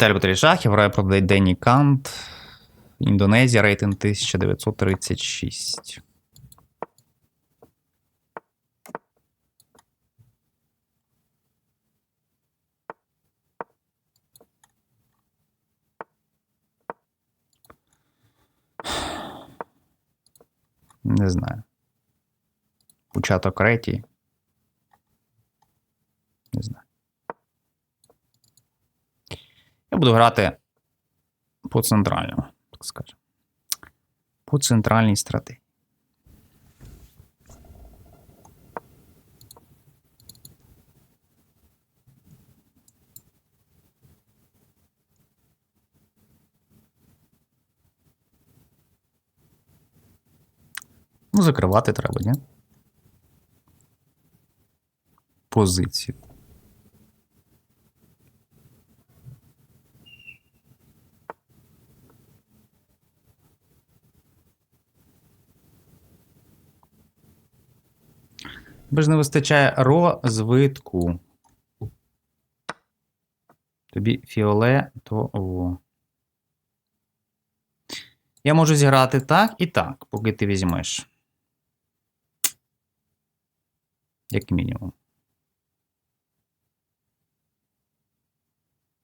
Віталій Баталій Шахів грає проти Денні Кант. Індонезія, рейтинг 1936. Не знаю. Початок третій. Не знаю. Я буду грати по центральному, так скажемо. По центральній стратегії. Ну, закривати треба, ні? Позицію. Тобі ж не вистачає розвитку. Тобі фіолетово. Я можу зіграти так і так, поки ти візьмеш. Як мінімум.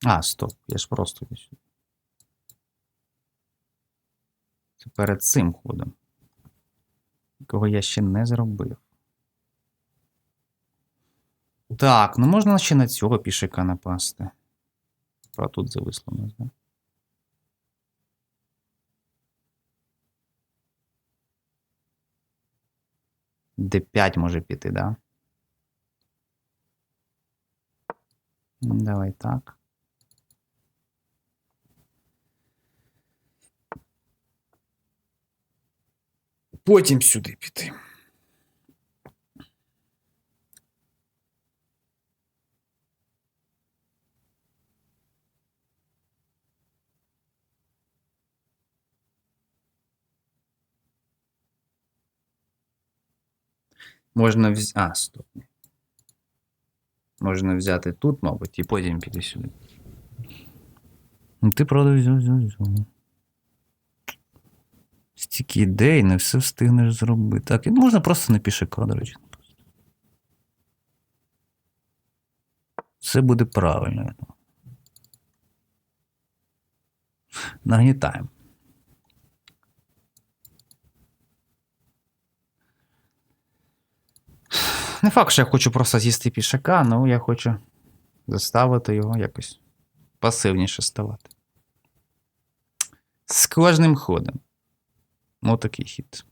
А, стоп, я ж просто ось. Це перед цим ходом. Якого я ще не зробив. Так, ну можна ще на цього пішака напасти. Про тут зависло у нас, да? Д5 може піти, да? Ну, Давай так. Потім сюди піти. Можна взяти. А, стоп. Можна взяти тут, мабуть, і потім піти сюди. Ну, Ти правда взяв, взяв, взяв. Стільки ідей, не все встигнеш зробити. Так, можна просто на пішака, до речі. буде правильно. Нагнітаємо. Не факт, що я хочу просто з'їсти пішака, але я хочу заставити його якось пасивніше ставати. З кожним ходом. Ну, такий хід.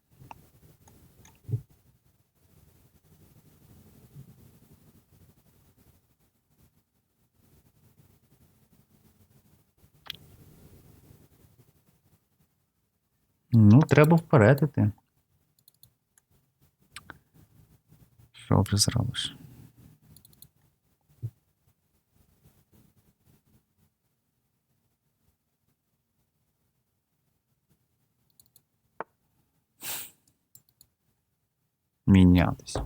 Ну, треба вперед іти. Що вже зробиш? Мінятись.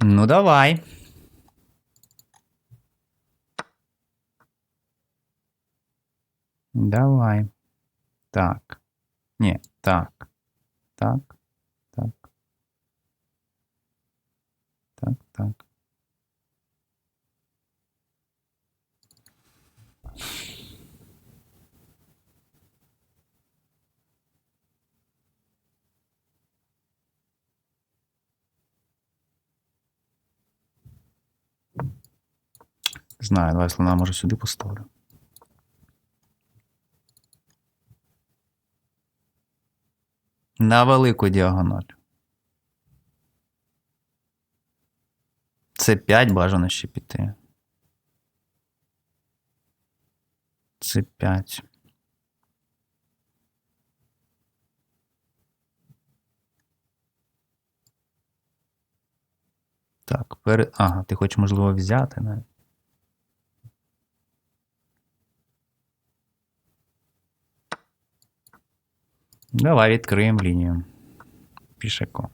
Ну, давай. Давай. Так. Ні, так. Так. Так. Так. Знаю, давай слона може сюди поставлю. На велику діагональ. Це 5 бажано ще піти. Це 5. Так, перед. Ага, ти хочеш, можливо, взяти навіть. Давай відкриємо лінію. Пішако.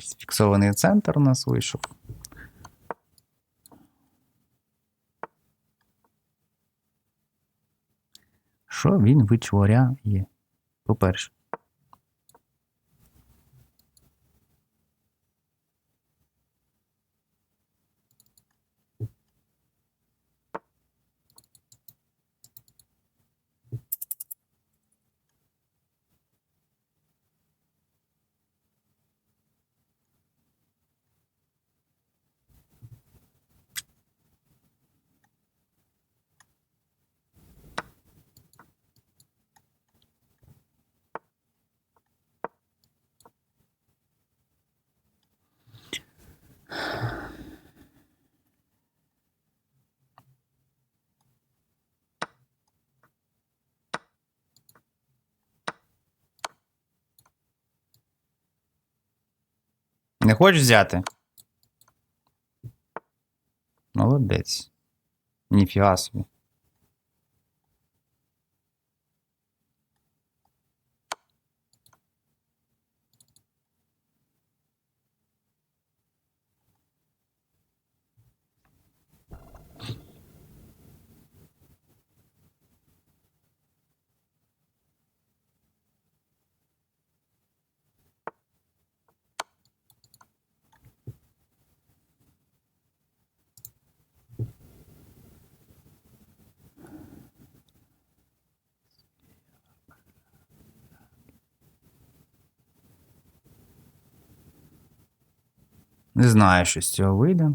Фіксований центр у нас вийшов. Що він витворяє? По-перше. Не хочеш взяти? Молодець. Ніфіга собі. Не знаю, що з цього вийде.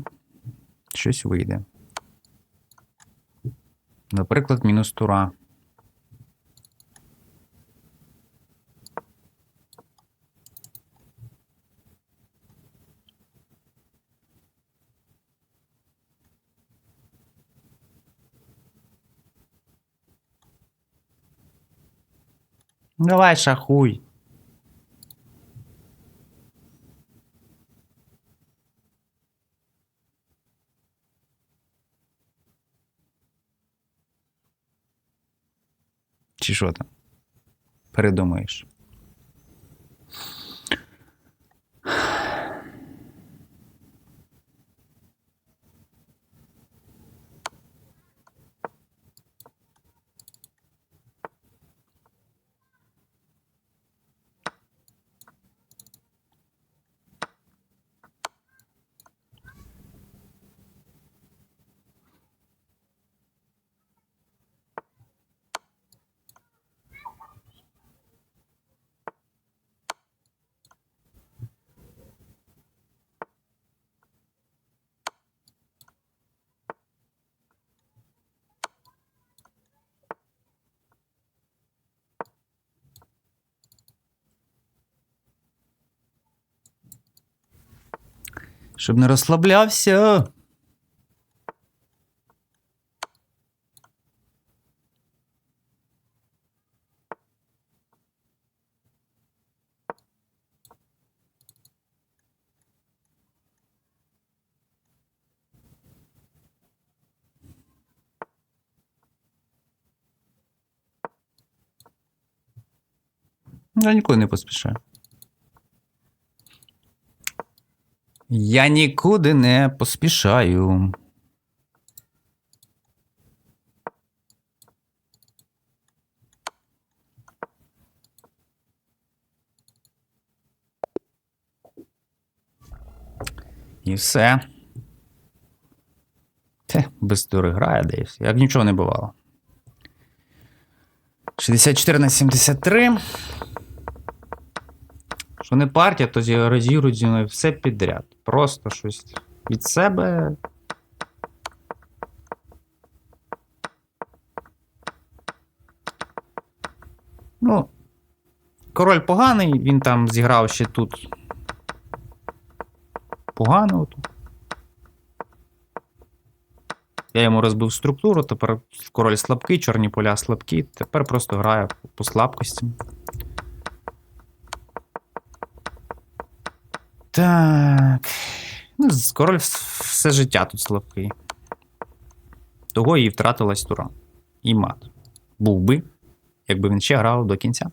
Щось вийде. Наприклад, мінус тура. Давай шахуй. Що там? Передумаєш. Щоб не розслаблявся. Я нікуди не поспішаю. Я нікуди не поспішаю. І все. Те, без тури грає десь. Як нічого не бувало. 64 на 73. Що не партія, то зі- розігрують зі мною все підряд. Просто щось від себе. Ну, король поганий, він там зіграв ще тут. Погано. Я йому розбив структуру, тепер король слабкий, чорні поля слабкі, тепер просто грає по слабкості. Так. Ну, король все життя тут слабкий. Того і втратилась тура. І мат. Був би, якби він ще грав до кінця.